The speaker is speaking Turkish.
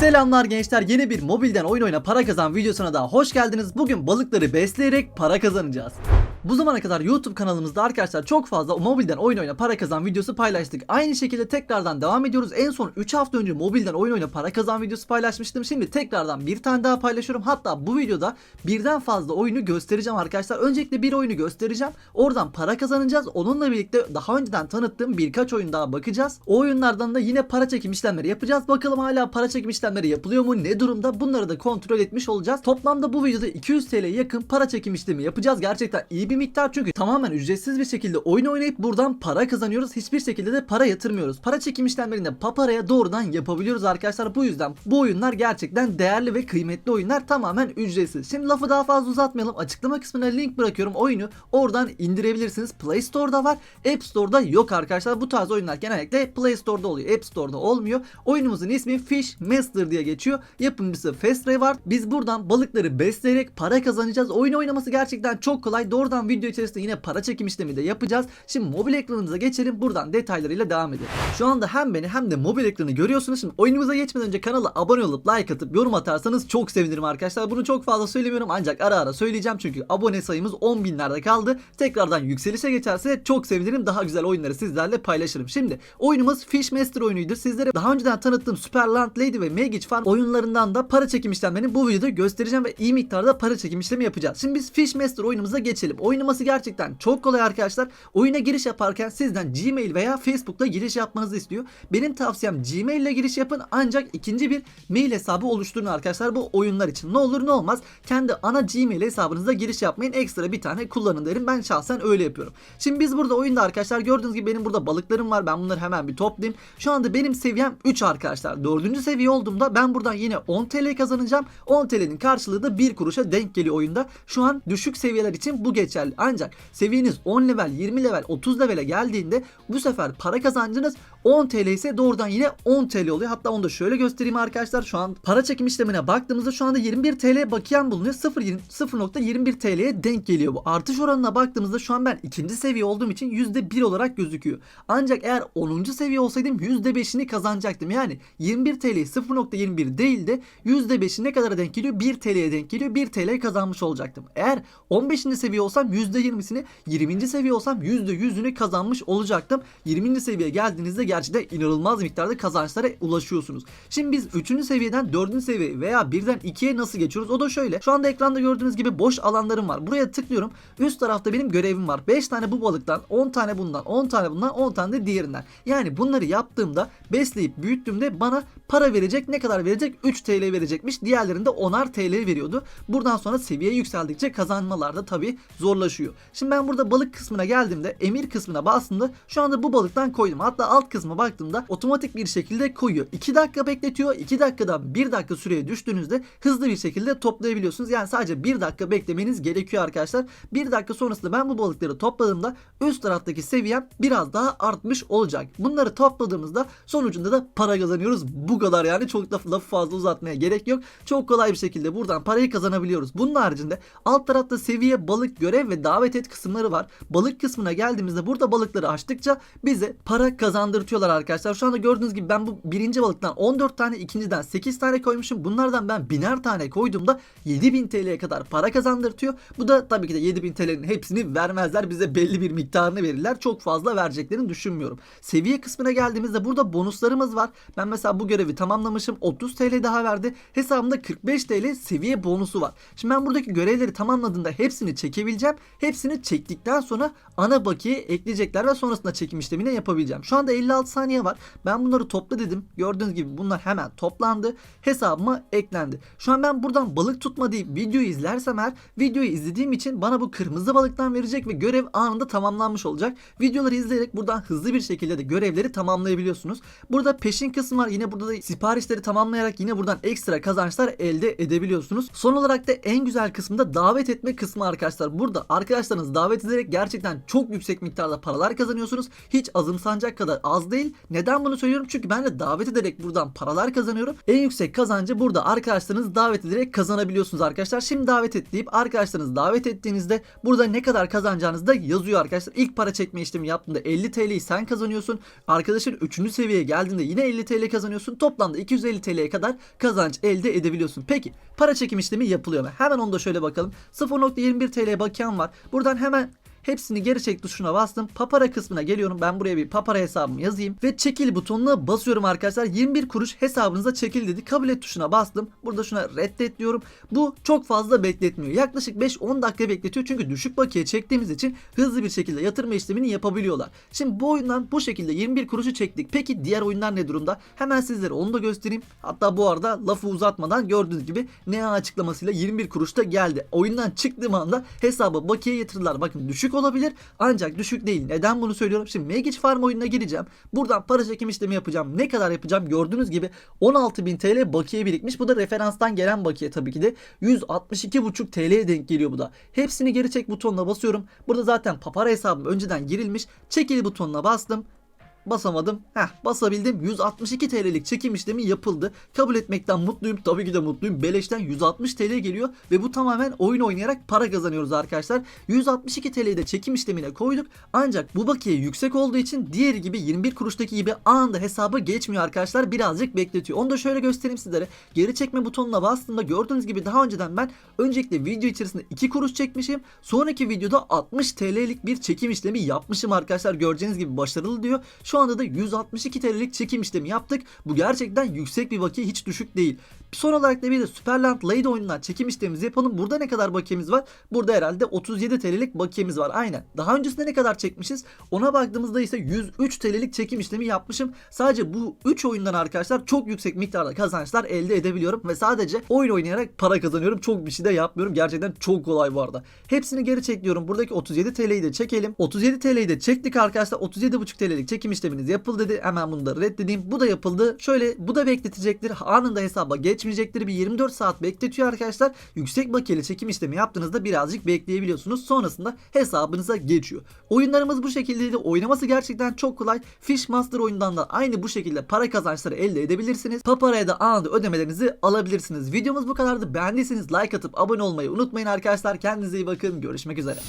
Selamlar gençler yeni bir mobilden oyun oyna para kazan videosuna daha hoş geldiniz. Bugün balıkları besleyerek para kazanacağız. Bu zamana kadar YouTube kanalımızda arkadaşlar çok fazla mobilden oyun oyna para kazan videosu paylaştık. Aynı şekilde tekrardan devam ediyoruz. En son 3 hafta önce mobilden oyun oyna para kazan videosu paylaşmıştım. Şimdi tekrardan bir tane daha paylaşıyorum. Hatta bu videoda birden fazla oyunu göstereceğim arkadaşlar. Öncelikle bir oyunu göstereceğim. Oradan para kazanacağız. Onunla birlikte daha önceden tanıttığım birkaç oyun daha bakacağız. O oyunlardan da yine para çekim işlemleri yapacağız. Bakalım hala para çekim işlemleri yapılıyor mu? Ne durumda? Bunları da kontrol etmiş olacağız. Toplamda bu videoda 200 TL'ye yakın para çekim işlemi yapacağız. Gerçekten iyi bir miktar çünkü tamamen ücretsiz bir şekilde oyun oynayıp buradan para kazanıyoruz. Hiçbir şekilde de para yatırmıyoruz. Para çekim işlemlerini paparaya doğrudan yapabiliyoruz arkadaşlar. Bu yüzden bu oyunlar gerçekten değerli ve kıymetli oyunlar. Tamamen ücretsiz. Şimdi lafı daha fazla uzatmayalım. Açıklama kısmına link bırakıyorum oyunu. Oradan indirebilirsiniz. Play Store'da var. App Store'da yok arkadaşlar. Bu tarz oyunlar genellikle Play Store'da oluyor. App Store'da olmuyor. Oyunumuzun ismi Fish Master diye geçiyor. Yapımcısı Fast Reward. Biz buradan balıkları besleyerek para kazanacağız. Oyun oynaması gerçekten çok kolay. Doğrudan video içerisinde yine para çekim işlemi de yapacağız. Şimdi mobil ekranımıza geçelim. Buradan detaylarıyla devam edelim. Şu anda hem beni hem de mobil ekranı görüyorsunuz. Şimdi oyunumuza geçmeden önce kanala abone olup like atıp yorum atarsanız çok sevinirim arkadaşlar. Bunu çok fazla söylemiyorum ancak ara ara söyleyeceğim çünkü abone sayımız 10 binlerde kaldı. Tekrardan yükselişe geçerse çok sevinirim. Daha güzel oyunları sizlerle paylaşırım. Şimdi oyunumuz Fish Master oyunuydu. Sizlere daha önceden tanıttığım Super Land Lady ve Magic Farm oyunlarından da para çekim işlemlerini bu videoda göstereceğim ve iyi miktarda para çekim işlemi yapacağız. Şimdi biz Fish Master oyunumuza geçelim. Oynaması gerçekten çok kolay arkadaşlar. Oyuna giriş yaparken sizden Gmail veya Facebook'ta giriş yapmanızı istiyor. Benim tavsiyem Gmail ile giriş yapın ancak ikinci bir mail hesabı oluşturun arkadaşlar bu oyunlar için. Ne olur ne olmaz kendi ana Gmail hesabınıza giriş yapmayın. Ekstra bir tane kullanın derim. Ben şahsen öyle yapıyorum. Şimdi biz burada oyunda arkadaşlar gördüğünüz gibi benim burada balıklarım var. Ben bunları hemen bir toplayayım. Şu anda benim seviyem 3 arkadaşlar. 4. seviye olduğumda ben buradan yine 10 TL kazanacağım. 10 TL'nin karşılığı da 1 kuruşa denk geliyor oyunda. Şu an düşük seviyeler için bu geçerli. Ancak seviyeniz 10 level, 20 level, 30 levele geldiğinde bu sefer para kazancınız 10 TL ise doğrudan yine 10 TL oluyor. Hatta onu da şöyle göstereyim arkadaşlar. Şu an para çekim işlemine baktığımızda şu anda 21 TL bakiyem bulunuyor. 0.20 0.21 TL'ye denk geliyor bu. Artış oranına baktığımızda şu an ben ikinci seviye olduğum için %1 olarak gözüküyor. Ancak eğer 10. seviye olsaydım %5'ini kazanacaktım. Yani 21 TL 0.21 değil de %5'i ne kadara denk geliyor? 1 TL'ye denk geliyor. 1 TL kazanmış olacaktım. Eğer 15. seviye olsam %20'sini, 20. seviye olsam %100'ünü kazanmış olacaktım. 20. seviyeye geldiğinizde gerçekten inanılmaz miktarda kazançlara ulaşıyorsunuz. Şimdi biz 3. seviyeden 4. seviye veya 1'den 2'ye nasıl geçiyoruz? O da şöyle. Şu anda ekranda gördüğünüz gibi boş alanlarım var. Buraya tıklıyorum. Üst tarafta benim görevim var. 5 tane bu balıktan, 10 tane bundan, 10 tane bundan, 10 tane de diğerinden. Yani bunları yaptığımda besleyip büyüttüğümde bana para verecek. Ne kadar verecek? 3 TL verecekmiş. Diğerlerinde 10'ar TL veriyordu. Buradan sonra seviye yükseldikçe kazanmalar da tabii zorlaşıyor. Şimdi ben burada balık kısmına geldiğimde emir kısmına bastığımda şu anda bu balıktan koydum. Hatta alt kısma baktığımda otomatik bir şekilde koyuyor. 2 dakika bekletiyor. 2 dakikadan 1 dakika süreye düştüğünüzde hızlı bir şekilde toplayabiliyorsunuz. Yani sadece 1 dakika beklemeniz gerekiyor arkadaşlar. 1 dakika sonrasında ben bu balıkları topladığımda üst taraftaki seviyem biraz daha artmış olacak. Bunları topladığımızda sonucunda da para kazanıyoruz. Bu kadar yani çok da lafı fazla uzatmaya gerek yok. Çok kolay bir şekilde buradan parayı kazanabiliyoruz. Bunun haricinde alt tarafta seviye balık görev ve davet et kısımları var. Balık kısmına geldiğimizde burada balıkları açtıkça bize para kazandırtıyorlar arkadaşlar. Şu anda gördüğünüz gibi ben bu birinci balıktan 14 tane ikinciden 8 tane koymuşum. Bunlardan ben biner tane koyduğumda 7000 TL'ye kadar para kazandırtıyor. Bu da tabii ki de 7000 TL'nin hepsini vermezler. Bize belli bir miktarını verirler. Çok fazla vereceklerini düşünmüyorum. Seviye kısmına geldiğimizde burada bonuslarımız var. Ben mesela bu görevi tamamlamışım. 30 TL daha verdi. Hesabımda 45 TL seviye bonusu var. Şimdi ben buradaki görevleri tamamladığımda hepsini çekebileceğim. Hepsini çektikten sonra ana bakiye ekleyecekler ve sonrasında çekim işlemini yapabileceğim. Şu anda 56 saniye var. Ben bunları topla dedim. Gördüğünüz gibi bunlar hemen toplandı. Hesabıma eklendi. Şu an ben buradan balık tutma deyip videoyu izlersem eğer videoyu izlediğim için bana bu kırmızı balıktan verecek ve görev anında tamamlanmış olacak. Videoları izleyerek buradan hızlı bir şekilde de görevleri tamamlayabiliyorsunuz. Burada peşin kısmı var. Yine burada da siparişleri tamamlayarak yine buradan ekstra kazançlar elde edebiliyorsunuz. Son olarak da en güzel kısmı da davet etme kısmı arkadaşlar. Burada arkadaşlarınızı davet ederek gerçekten çok yüksek miktarda paralar kazanıyorsunuz. Hiç azımsanacak kadar az değil. Neden bunu söylüyorum? Çünkü ben de davet ederek buradan paralar kazanıyorum. En yüksek kazancı burada arkadaşlarınızı davet ederek kazanabiliyorsunuz arkadaşlar. Şimdi davet et deyip arkadaşlarınızı davet ettiğinizde burada ne kadar kazanacağınız da yazıyor arkadaşlar. İlk para çekme işlemi yaptığında 50 TL'yi sen kazanıyorsun. Arkadaşın 3. seviyeye geldiğinde yine 50 TL kazanıyorsun. Toplamda 250 TL'ye kadar kazanç elde edebiliyorsun. Peki para çekim işlemi yapılıyor mu? Hemen onu da şöyle bakalım. 0.21 TL bakiyem var. Buradan hemen Hepsini geri çek tuşuna bastım. Papara kısmına geliyorum. Ben buraya bir papara hesabımı yazayım. Ve çekil butonuna basıyorum arkadaşlar. 21 kuruş hesabınıza çekil dedi. Kabul et tuşuna bastım. Burada şuna reddet diyorum. Bu çok fazla bekletmiyor. Yaklaşık 5-10 dakika bekletiyor. Çünkü düşük bakiye çektiğimiz için hızlı bir şekilde yatırma işlemini yapabiliyorlar. Şimdi bu oyundan bu şekilde 21 kuruşu çektik. Peki diğer oyunlar ne durumda? Hemen sizlere onu da göstereyim. Hatta bu arada lafı uzatmadan gördüğünüz gibi NA açıklamasıyla 21 kuruş da geldi. Oyundan çıktığım anda hesaba bakiye yatırdılar. Bakın düşük olabilir ancak düşük değil. Neden bunu söylüyorum? Şimdi Magic Farm oyununa gireceğim. Buradan para çekim işlemi yapacağım. Ne kadar yapacağım? Gördüğünüz gibi 16.000 TL bakiye birikmiş. Bu da referanstan gelen bakiye tabii ki de. 162,5 TL'ye denk geliyor bu da. Hepsini geri çek butonuna basıyorum. Burada zaten papara hesabım önceden girilmiş. Çekil butonuna bastım. Basamadım. Heh basabildim. 162 TL'lik çekim işlemi yapıldı. Kabul etmekten mutluyum. Tabii ki de mutluyum. Beleşten 160 TL geliyor ve bu tamamen oyun oynayarak para kazanıyoruz arkadaşlar. 162 TL'yi de çekim işlemine koyduk. Ancak bu bakiye yüksek olduğu için diğeri gibi 21 kuruştaki gibi anında hesaba geçmiyor arkadaşlar. Birazcık bekletiyor. Onu da şöyle göstereyim sizlere. Geri çekme butonuna bastığımda gördüğünüz gibi daha önceden ben öncelikle video içerisinde 2 kuruş çekmişim. Sonraki videoda 60 TL'lik bir çekim işlemi yapmışım arkadaşlar. Göreceğiniz gibi başarılı diyor. Şu anda da 162 TL'lik çekim işlemi yaptık. Bu gerçekten yüksek bir bakiye hiç düşük değil. Son olarak da bir de Superland Lady oyunundan çekim işlemimizi yapalım. Burada ne kadar bakiyemiz var? Burada herhalde 37 TL'lik bakiyemiz var. Aynen. Daha öncesinde ne kadar çekmişiz? Ona baktığımızda ise 103 TL'lik çekim işlemi yapmışım. Sadece bu 3 oyundan arkadaşlar çok yüksek miktarda kazançlar elde edebiliyorum. Ve sadece oyun oynayarak para kazanıyorum. Çok bir şey de yapmıyorum. Gerçekten çok kolay bu arada. Hepsini geri çekiyorum. Buradaki 37 TL'yi de çekelim. 37 TL'yi de çektik arkadaşlar. 37,5 TL'lik çekim işleminiz yapıldı dedi. Hemen bunu da reddedeyim. Bu da yapıldı. Şöyle bu da bekletecektir. Anında hesaba geçmeyecektir. Bir 24 saat bekletiyor arkadaşlar. Yüksek bakiyeli çekim işlemi yaptığınızda birazcık bekleyebiliyorsunuz. Sonrasında hesabınıza geçiyor. Oyunlarımız bu şekildeydi. Oynaması gerçekten çok kolay. Fishmaster oyundan da aynı bu şekilde para kazançları elde edebilirsiniz. Papara'ya da anında ödemelerinizi alabilirsiniz. Videomuz bu kadardı. Beğendiyseniz like atıp abone olmayı unutmayın arkadaşlar. Kendinize iyi bakın. Görüşmek üzere.